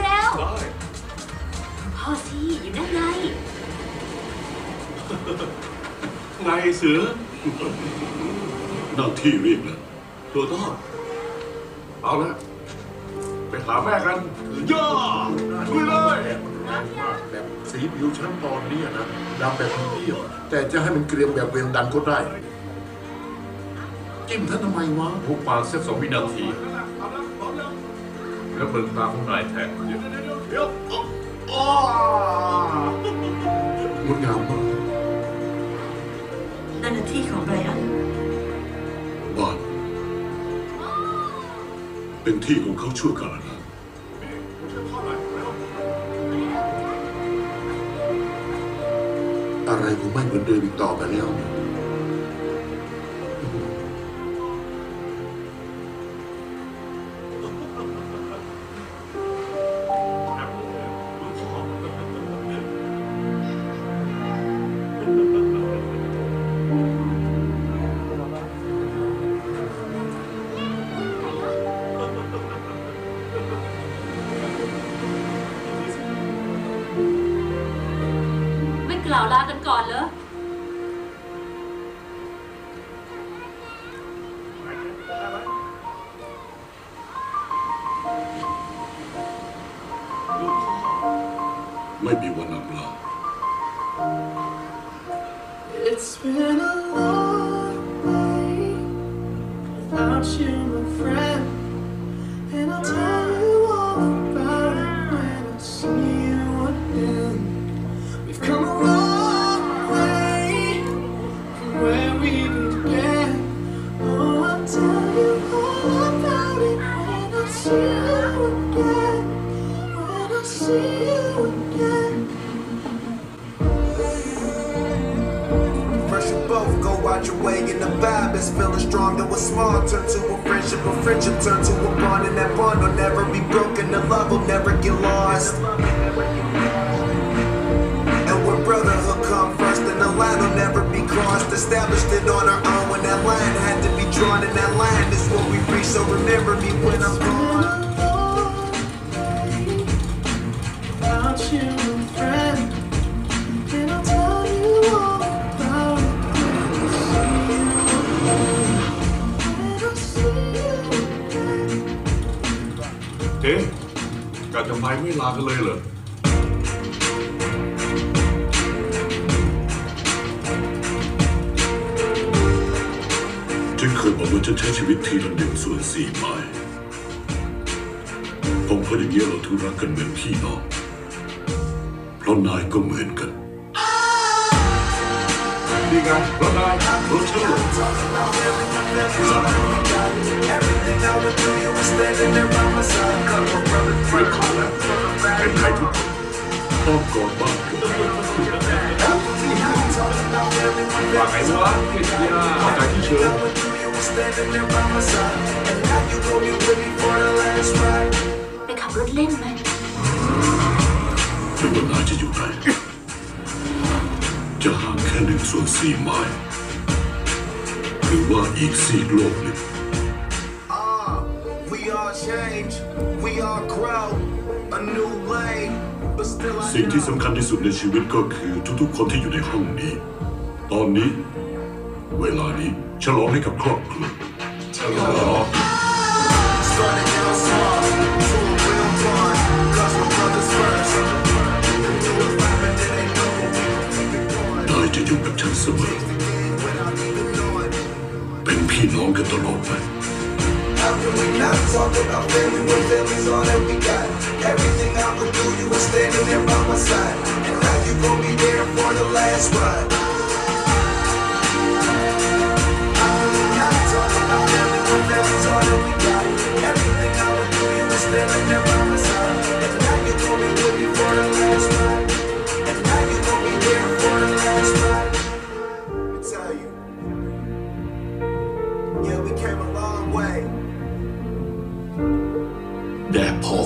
ได้ พ่อสิอยู่นั่นไง ไงเสือ หน้าที่เรียกนะ ตัวต้อ เอาละไปหาแม่กันย่าลุยเลยแบบสีผิวชั้นตอนนี้นะดำแบบมีเดียวแต่จะให้มันเกรียมแบบเวียงดันก็ได้ จิ้มท่านทำไมวะทุกปากสักสองวินาที แล้วเบิกตาของนายแทนเดี๋ยวอ๋องดงามมากนั่นน่ะที่ของไรอันบ้าน เป็นที่ของเขาชั่วการนะอะไรคงไม่เหมือนเดิมอีกต่อไปแล้ว กล่าวลากันก่อนเหรอ ไม่มีวันอำลา It's been a long way without you, my friend. Out your way and the vibe is feeling strong. Though a small turn to a friendship, a friendship turn to a bond, and that bond will never be broken. The love will never get lost. And when brotherhood come first, then the line will never be crossed. Established it on our own when that line had to be drawn, and that line is what we reach. So remember me when I'm gone. You, เจ๊การจะไปไม่ลากันเลยเหรอ ฉันเคยบอกว่าจะใช้ชีวิตทีละหนึ่งส่วนสี่ไม้ผมพูดอย่างนี้เราทุรักกันเหมือนพี่น้อง เพราะนายก็เหมือนกัน ดีไงรถนายรถชื่อ Everything I would do, you were องของแล้วเป็นใครทุกคนอ้อมกอดบ้านเกิดว่าไงวะเพียรยาเข้าใจที่เชิญ you were standing there by my side. And now you gon' be with me for the last ride. ไปขับรถเล่นไหมไม่ว่านาจะอยู่ไหนจะห่างแค่หนึ่งส่วนสี่ไม้หรือว่าอีกซีกโลกหนึ่ง change, we all grow, a new lane, but still I สิ่งที่ know. สำคัญที่สุดในชีวิตก็คือทุกๆ คนที่อยู่ในห้องนี้ ตอนนี้ เวลานี้ฉลองให้กับครอบครัว Started down small, to a real bond, cause we're brothers first. Do it right, but then they know we gon' keep it going. นายจะอยู่กับฉันเสมอ Without even knowing. เป็นพี่น้องกันตลอดไป How can we not talk about family when family's all that we got? Everything I would do,